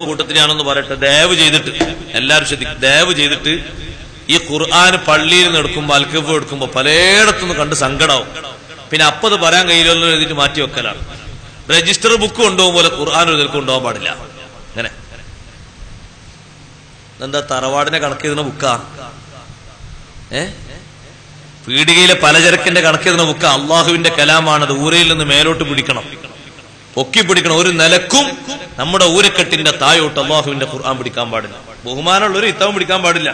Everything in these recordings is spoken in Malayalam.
കൂട്ടത്തിലാണെന്ന് പറയട്ടെ ദയവ് ചെയ്തിട്ട് എല്ലാവരും ശ്രദ്ധിക്കും ദയവ് ചെയ്തിട്ട് ഈ ഖുർആൻ പള്ളിയിൽ നിന്ന് എടുക്കുമ്പോൾ അൽക്കഫ് എടുക്കുമ്പോൾ പലയിടത്തുനിന്ന് കണ്ട് സങ്കടമാവും പിന്നെ അപ്പത് പറയാൻ കഴിയില്ലല്ലോ എഴുതിട്ട് മാറ്റി വെക്കലാണ്. രജിസ്റ്റർ ബുക്ക് കൊണ്ടുപോകും പോലെ ഖുർആൻ എഴുതി കൊണ്ടുപോകാൻ പാടില്ല. അങ്ങനെ. എന്താ തറവാടിനെ കണക്ക് ചെയ്തുന്ന ബുക്കാ ഏ? പീടികയിലെ പലചരക്കിന്റെ കണക്ക് ചെയ്തുന്ന ബുക്ക അള്ളാഹുവിന്റെ കലാമാണത്. ഊരയിൽ നിന്ന് മേലോട്ട് പിടിക്കണം. പൊക്കി പിടിക്കണം ഒരു നിലക്കും നമ്മുടെ ഊരക്കെട്ടിന്റെ തായോട്ട് അള്ളാഹുവിന്റെ ഖുർആൻ പിടിക്കാൻ പാടില്ല. ബഹുമാനമുള്ള ഒരു ഇത്തവം പിടിക്കാൻ പാടില്ല.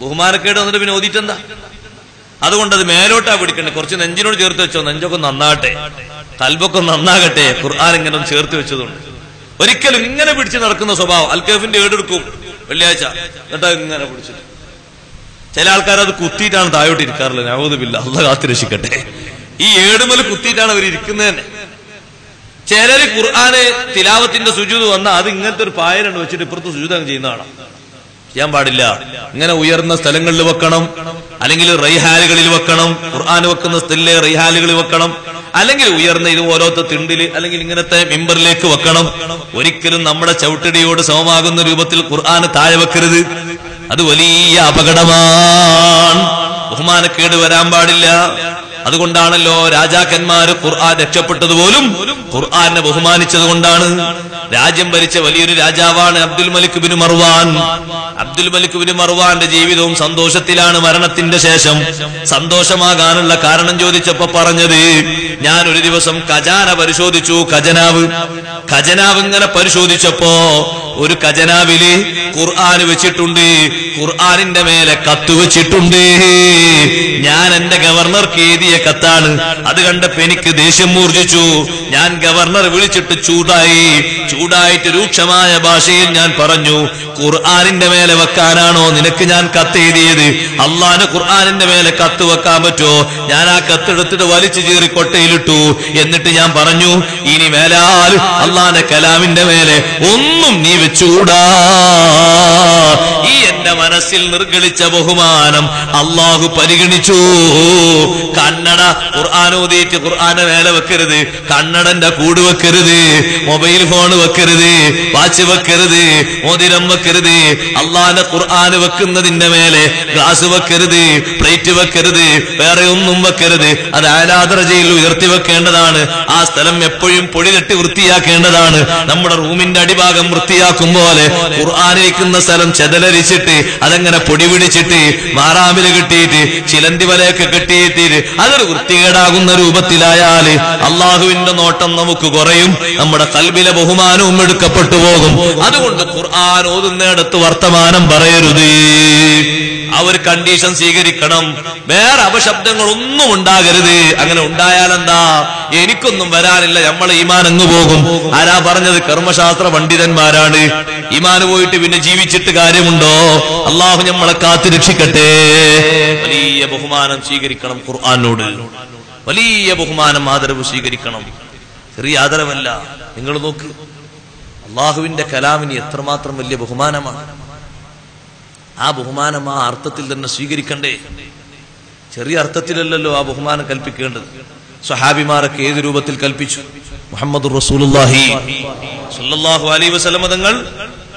ബഹുമാനക്കേട് വന്നിട്ട് പിന്നെ ഓതിട്ടെന്താ? അതുകൊണ്ട് അത് മേലോട്ടാ പിടിക്കണ്ടേ. കുറച്ച് നെഞ്ചിനോട് ചേർത്ത് വെച്ചോ. നെഞ്ചൊക്കെ നന്നാട്ടെ കൽബൊക്കെ നന്നാകട്ടെ. ഖുർആൻ ഇങ്ങനെ ചേർത്ത് വെച്ചതുകൊണ്ട്. ഒരിക്കലും ഇങ്ങനെ പിടിച്ച് നടക്കുന്ന സ്വഭാവം അൽക്കേഫിന്റെ ഏടെടുക്കും. വെള്ളിയാഴ്ച. എന്നിട്ട് ഇങ്ങനെ പിടിച്ചിട്ട് ചില ആൾക്കാർ അത് കുത്തിയിട്ടാണ് താഴോട്ട് ഇരിക്കാറുള്ളത്. നവോദമില്ല അല്ല കാത്തിരക്ഷിക്കട്ടെ. ഈ ഏടുമൽ കുത്തിയിട്ടാണ് അവർ ഇരിക്കുന്നത് തന്നെ. ചിലര് ഖുർആന് തിലാവത്തിന്റെ സുജൂത് വന്ന അത് ഇങ്ങനത്തെ ഒരു പായലുണ്ട് വെച്ചിട്ട് ഇപ്പുറത്ത് സുജൂതം ചെയ്യുന്നതാണ് ചെയ്യാൻ പാടില്ല. ഇങ്ങനെ ഉയർന്ന സ്ഥലങ്ങളിൽ വെക്കണം. അല്ലെങ്കിൽ റൈഹാലുകളിൽ വെക്കണം. ഖുർആൻ വെക്കുന്ന സ്ഥലിലെ റൈഹാലുകളിൽ വെക്കണം. അല്ലെങ്കിൽ ഉയർന്ന ഇത് ഓരോത്ത തിണ്ടിൽ അല്ലെങ്കിൽ ഇങ്ങനത്തെ മെമ്പറിലേക്ക് വെക്കണം. ഒരിക്കലും നമ്മുടെ ചവിട്ടടിയോട് സമമാകുന്ന രൂപത്തിൽ ഖുർആൻ താഴെ വെക്കരുത്. അത് വലിയ അപകടമാണ്. ബഹുമാനക്കേട് വരാൻ പാടില്ല. അതുകൊണ്ടാണല്ലോ രാജാക്കന്മാര് ഖുർആൻ രക്ഷപ്പെട്ടതുപോലും ഖുർആനെ ബഹുമാനിച്ചത് കൊണ്ടാണ്. രാജ്യം ഭരിച്ച വലിയൊരു രാജാവാണ് Abdul Malik bin Marwan. Abdul Malik bin മർവാന്റെ ജീവിതവും സന്തോഷത്തിലാണ് മരണത്തിന്റെ ശേഷം. സന്തോഷമാകാനുള്ള കാരണം ചോദിച്ചപ്പോ പറഞ്ഞത് ഞാൻ ഒരു ദിവസം ഖജാന പരിശോധിച്ചു ഖജനാവ്. ഖജനാവ് ഇങ്ങനെ പരിശോധിച്ചപ്പോ ഒരു ഖജനാവിൽ ഖുർആൻ വെച്ചിട്ടുണ്ട്. ഖുർആാനിന്റെ മേലെ കത്ത് വെച്ചിട്ടുണ്ട്. ഞാൻ എന്റെ ഗവർണർക്ക് എഴുതിയ കത്താണ്. അത് കണ്ടപ്പോ എനിക്ക് ദേഷ്യം മൂർജിച്ചു. ഞാൻ ഗവർണർ വിളിച്ചിട്ട് ചൂടായി. ചൂടായിട്ട് രൂക്ഷമായ ഭാഷയിൽ ഞാൻ പറഞ്ഞു ഖുർആാനിന്റെ മേലെ വെക്കാനാണോ നിനക്ക് ഞാൻ കത്ത് എഴുതിയത്? അള്ളാന് ഖുർആാനിന്റെ മേലെ കത്ത് വെക്കാൻ പറ്റോ ഞാൻ ആ കത്തെടുത്തിട്ട് വലിച്ചു ചീറി കൊട്ടയിലിട്ടു. എന്നിട്ട് ഞാൻ പറഞ്ഞു ഇനി മേലാൽ അള്ളാന്റെ കലാമിന്റെ മേലെ ഒന്നും നീ വെച്ചുകൂടാ ഈ എന്റെ മനസ്സിൽ നിർഗളിച്ച ബഹുമാനം അള്ളാഹു പരിഗണിച്ചു. കണ്ണട ഖുർആൻ ഓതിയിട്ട് വേല വെക്കരുത് കണ്ണടന്റെ കൂട് വെക്കരുത് മൊബൈൽ ഫോൺ വെക്കരുത് വാച്ച് വെക്കരുത് മോതിരം വെക്കരുത് അള്ളാന്റെ ഖുർആൻ വെക്കുന്നതിന്റെ മേലെ ഗ്ലാസ് വെക്കരുത് പ്ലേറ്റ് വെക്കരുത് വേറെ ഒന്നും വെക്കരുത്. അത് ആരാധനജയിൽ ഉയർത്തി വെക്കേണ്ടതാണ്. ആ സ്ഥലം എപ്പോഴും പൊടി വൃത്തിയാക്കേണ്ടതാണ്. നമ്മുടെ റൂമിന്റെ അടിഭാഗം വൃത്തിയാക്കും പോലെ ഖുർആൻ വെക്കുന്ന സ്ഥലം ചെതലരിച്ചിട്ട് അതങ്ങനെ പൊടി പിടിച്ചിട്ട് മാറാമിൽ കെട്ടിയിട്ട് ചിലന്തി വലയൊക്കെ കെട്ടിയിട്ട് അതൊരു വൃത്തികേടാകുന്ന രൂപത്തിലായാൽ അള്ളാഹുവിന്റെ നോട്ടം നമുക്ക് കുറയും നമ്മുടെ കൽബിലെ ബഹുമാനവും എടുക്കപ്പെട്ടു പോകും. അതുകൊണ്ട് ഖുർആൻ ഓതുന്നിടത്ത് വർത്തമാനം പറയരുത്. ആ ഒരു കണ്ടീഷൻ സ്വീകരിക്കണം. വേറെ അപശബ്ദങ്ങളൊന്നും ഉണ്ടാകരുത്. അങ്ങനെ ഉണ്ടായാലെന്താ? എനിക്കൊന്നും വരാനില്ല നമ്മളെ ഈമാൻ അങ്ങ് പോകും. ആരാ പറഞ്ഞത്? കർമ്മശാസ്ത്ര പണ്ഡിതന്മാരാണ്. ഈമാന് പോയിട്ട് പിന്നെ ജീവിച്ചിട്ട് കാര്യമുണ്ടോ? അള്ളാഹു നമ്മളെ കാത്തു രക്ഷിക്കട്ടെ. വലിയ ബഹുമാനം സ്വീകരിക്കണം ഖുർആാനോട്. വലിയ ബഹുമാനം ആദരവ് സ്വീകരിക്കണം. ചെറിയ ആദരവല്ല. നിങ്ങൾ നോക്ക്. അള്ളാഹുവിന്റെ കലാമിന് എത്രമാത്രം വലിയ ബഹുമാനമാണ്. ആ ബഹുമാനം ആ അർത്ഥത്തിൽ തന്നെ സ്വീകരിക്കണ്ടേ? ചെറിയ അർത്ഥത്തിലല്ലല്ലോ ആ ബഹുമാനം കൽപ്പിക്കേണ്ടത്. സ്വഹാബിമാരൊക്കെ ഏത് രൂപത്തിൽ കൽപ്പിച്ചു? മുഹമ്മദ് റസൂലുള്ളാഹി. അലൈ അലൈഹി വസല്ലമ തങ്ങൾ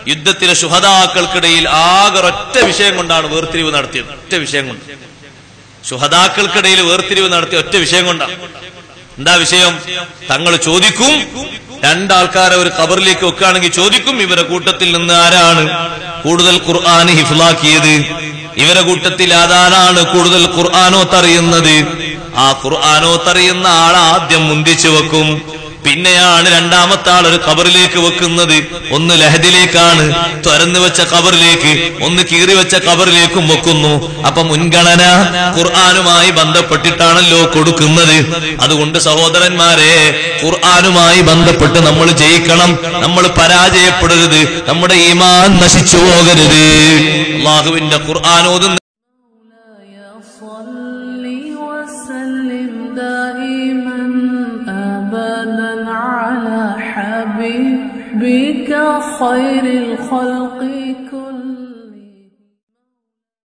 യുദ്ധത്തിലെ ശുഹദാക്കൾക്കിടയിൽ ആകെ ഒറ്റ വിഷയം കൊണ്ടാണ് വേർതിരിവ് നടത്തിയത്. ഒറ്റ വിഷയം കൊണ്ട്. ശുഹദാക്കൾക്കിടയിൽ വേർതിരിവ് നടത്തിയ ഒറ്റ വിഷയം കൊണ്ടാണ് എന്താ വിഷയം? തങ്ങൾ ചോദിക്കും. രണ്ടാൾക്കാരെ ഒരു കബറിലേക്ക് വെക്കുകയാണെങ്കിൽ ചോദിക്കും ഇവരെ കൂട്ടത്തിൽ നിന്ന് ആരാണ് കൂടുതൽ ഖുർആൻ ഹിഫ്ലാക്കിയത് ഇവരെ കൂട്ടത്തിൽ ആരാണ് കൂടുതൽ ഖുർആാനോ തറിയുന്നത്? ആ ഖുർആാനോത്തറിയുന്ന ആളെ ആദ്യം മുന്തിച്ചു വെക്കും. പിന്നെയാണ് രണ്ടാമത്തെ ആൾ ഒരു കബറിലേക്ക് വെക്കുന്നത്. ഒന്ന് ലഹദിലേക്കാണ് തുറന്നു വെച്ച കബറിലേക്ക് ഒന്ന് കീറി വെച്ച കബറിലേക്കും വെക്കുന്നു. അപ്പൊ മുൻഗണന ഖുർആാനുമായി ബന്ധപ്പെട്ടിട്ടാണല്ലോ കൊടുക്കുന്നത്. അതുകൊണ്ട് സഹോദരന്മാരെ ഖുർആാനുമായി ബന്ധപ്പെട്ട് നമ്മൾ ജയിക്കണം. നമ്മൾ പരാജയപ്പെടരുത്. നമ്മുടെ ഈമാൻ നശിച്ചു പോകരുത്. അള്ളാഹുവിന്റെ ഖുർആൻ خير الخلق كل